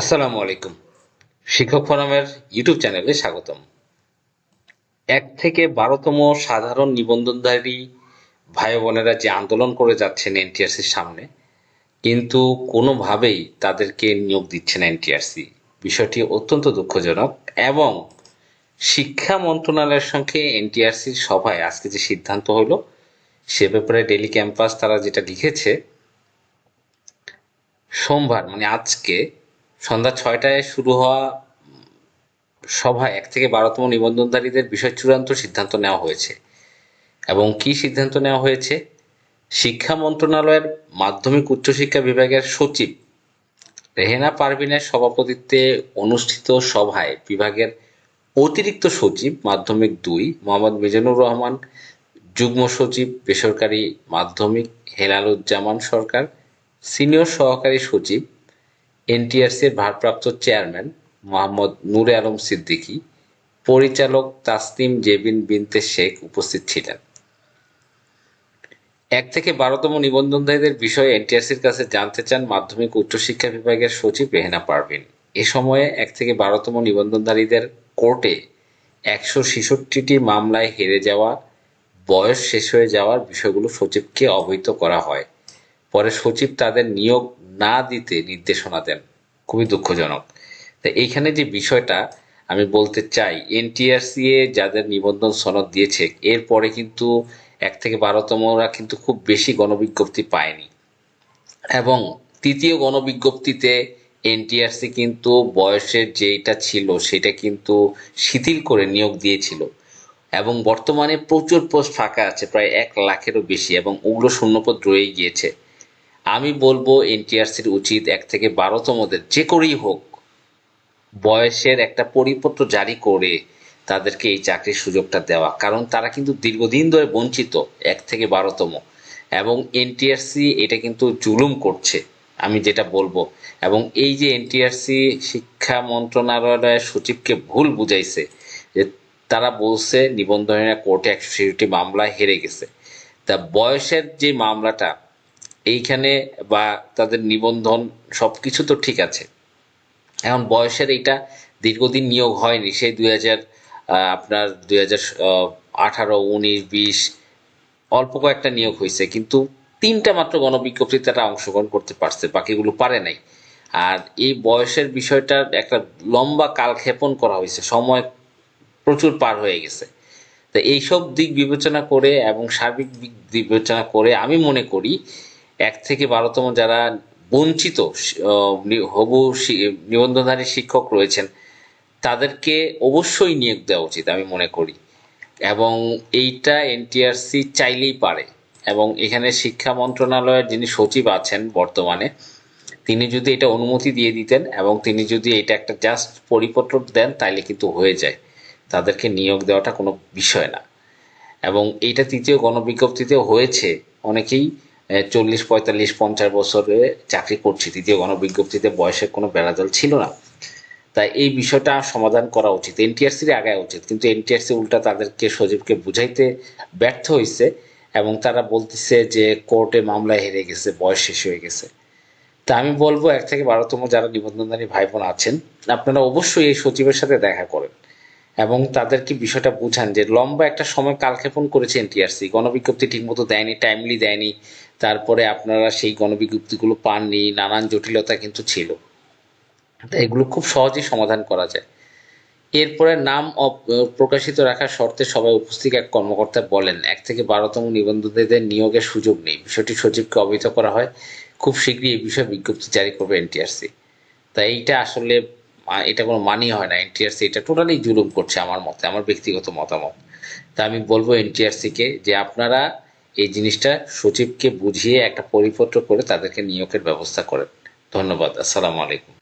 আসসালামু আলাইকুম। শিক্ষক ফোরামের ইউটিউব চ্যানেলে স্বাগতম। এক থেকে বারোতম সাধারণ নিবন্ধনধারী ভাই বোনেরা যে আন্দোলন করে যাচ্ছেন এনটিআরসির সামনে, কিন্তু কোনোভাবেই তাদেরকে নিয়োগ দিচ্ছে না এনটিআরসি। বিষয়টি অত্যন্ত দুঃখজনক এবং শিক্ষা মন্ত্রণালয়ের সঙ্গে এনটিআরসির সভায় আজকে যে সিদ্ধান্ত হলো, সে ব্যাপারে ডেলি ক্যাম্পাস তারা যেটা লিখেছে, সোমবার মানে আজকে সন্ধ্যা ছয়টায় শুরু হওয়া সভায় এক থেকে বারোতম নিবন্ধনধারীদের বিষয় চূড়ান্ত সিদ্ধান্ত নেওয়া হয়েছে। এবং কি সিদ্ধান্ত নেওয়া হয়েছে? শিক্ষা মন্ত্রণালয়ের মাধ্যমিক উচ্চশিক্ষা বিভাগের সচিব রেহেনা পারভিনের সভাপতিত্বে অনুষ্ঠিত সভায় বিভাগের অতিরিক্ত সচিব মাধ্যমিক দুই মোহাম্মদ মিজানুর রহমান, যুগ্ম সচিব বেসরকারি মাধ্যমিক হেলালুজ্জামান সরকার, সিনিয়র সহকারী সচিব এনটিআরসির ভারপ্রাপ্ত চেয়ারম্যান মোহাম্মদ নূরে আলম সিদ্দিকী, পরিচালক তাসনিম জেবিন বিনতে শেখ উপস্থিত ছিলেন। এক থেকে বারোতম নিবন্ধনধারীদের বিষয়ে এনটিআরসির কাছে জানতে চান মাধ্যমিক উচ্চশিক্ষা বিভাগের সচিব রেহেনা পারভিন। এ সময়ে এক থেকে বারোতম নিবন্ধনধারীদের কোর্টে একশো ছেষট্টিটি মামলায় হেরে যাওয়া, বয়স শেষ হয়ে যাওয়ার বিষয়গুলো সচিবকে অবহিত করা হয়। পরে সচিব তাদের নিয়োগ না দিতে নির্দেশনা দেন। খুবই দুঃখজনক। তা এইখানে যে বিষয়টা আমি বলতে চাই, এনটিআরসি এ যাদের নিবন্ধন সনদ দিয়েছে এরপরে কিন্তু এক থেকে বারোতমরা কিন্তু খুব বেশি গণবিজ্ঞপ্তি পায়নি। এবং তৃতীয় গণবিজ্ঞপ্তিতে এনটিআরসি কিন্তু বয়সের যেটা ছিল, সেটা কিন্তু শিথিল করে নিয়োগ দিয়েছিল। এবং বর্তমানে প্রচুর পোস্ট ফাঁকা আছে, প্রায় এক লাখেরও বেশি, এবং ওগুলো শূন্যপদ রয়ে গিয়েছে। আমি বলব এনটিআরসির উচিত এক থেকে বারোতমদের যে করেই হোক, বয়সের একটা পরিপত্র জারি করে তাদেরকে এই চাকরির সুযোগটা দেওয়া। কারণ তারা কিন্তু দীর্ঘদিন ধরে বঞ্চিত এক থেকে বারোতম। এবং এনটিআরসি এটা কিন্তু জুলুম করছে, আমি যেটা বলব। এবং এই যে এনটিআরসি শিক্ষা মন্ত্রণালয়ের সচিবকে ভুল বুঝাইছে, যে তারা বলছে নিবন্ধনীরা কোর্টে একশো ছেষট্টি মামলায় হেরে গেছে। তা বয়সের যে মামলাটা এইখানে বা তাদের নিবন্ধন সব কিছু তো ঠিক আছে। এখন বয়সের এইটা দীর্ঘদিন নিয়োগ হয়নি। সেই দুই হাজার আপনার দুই হাজার আঠারো, উনিশ, বিশ অল্প কয়েকটা নিয়োগ হয়েছে। কিন্তু তিনটা মাত্র গণবিজ্ঞপ্তি তারা অংশগ্রহণ করতে পারছে, বাকিগুলো পারে নাই। আর এই বয়সের বিষয়টার একটা লম্বা কালক্ষেপণ করা হয়েছে। সময় প্রচুর পার হয়ে গেছে। তো এইসব দিক বিবেচনা করে এবং সার্বিক দিক বিবেচনা করে আমি মনে করি এক থেকে বারোতম যারা বঞ্চিত হবু নিবন্ধনধারী শিক্ষক রয়েছেন, তাদেরকে অবশ্যই নিয়োগ দেওয়া উচিত আমি মনে করি। এবং এইটা এনটিআরসি চাইলেই পারে। এবং এখানে শিক্ষা মন্ত্রণালয়ের যিনি সচিব আছেন বর্তমানে, তিনি যদি এটা অনুমতি দিয়ে দিতেন এবং তিনি যদি এটা একটা জাস্ট পরিপত্র দেন, তাইলে কিন্তু হয়ে যায়। তাদেরকে নিয়োগ দেওয়াটা কোনো বিষয় না। এবং এইটা তৃতীয় গণবিজ্ঞপ্তিতে হয়েছে। অনেকেই চল্লিশ, পঁয়তাল্লিশ, পঞ্চাশ বছরে চাকরি করছে। তৃতীয় গণবিজ্ঞপ্তিতে বয়সের কোনো বেড়াজাল ছিল না। তাই এই বিষয়টা সমাধান করা উচিত। এনটিআরসির আগায় উচিত। কিন্তু এনটিআরসি উল্টা তাদেরকে, সজীবকে বুঝাইতে ব্যর্থ হয়েছে এবং তারা বলতেছে যে কোর্টে মামলায় হেরে গেছে, বয়স শেষ হয়ে গেছে। তা আমি বলব, এক থেকে বারোতম যারা নিবন্ধনধারী ভাই বোন আছেন, আপনারা অবশ্যই এই সচিবের সাথে দেখা করেন। এবং তাদেরকে বিষয়টা বুঝান যে লম্বা একটা সময় কালক্ষেপণ করেছে এনটিআরসি। গণবিজ্ঞপ্তি ঠিকমতো দেয়নি টাইমলি দেয়নি। তারপরে আপনারা সেই গণবিজ্ঞপ্তিগুলো পাননি, নানান জটিলতা কিন্তু ছিল। এগুলো খুব সহজেই সমাধান করা যায়। এরপরে নাম প্রকাশিত রাখার শর্তে সবাই উপস্থিত এক কর্মকর্তা বলেন, এক থেকে বারোতম নিবন্ধকদের নিয়োগের সুযোগ নেই। বিষয়টি সচিবকে অবহিত করা হয়। খুব শীঘ্রই এই বিষয়ে বিজ্ঞপ্তি জারি করবে এনটিআরসি। তাই এইটা আসলে এটা কোনো মানি হয় না এনটিআরসি এটা টোটালি জুলুম করছে আমার মতে, আমার ব্যক্তিগত মতামত। তা আমি বলব এনটিআরসিকে যে আপনারা এই জিনিসটা সচিবকে বুঝিয়ে একটা পরিপত্র করে তাদেরকে নিয়োগের ব্যবস্থা করেন। ধন্যবাদ, আসসালামু আলাইকুম।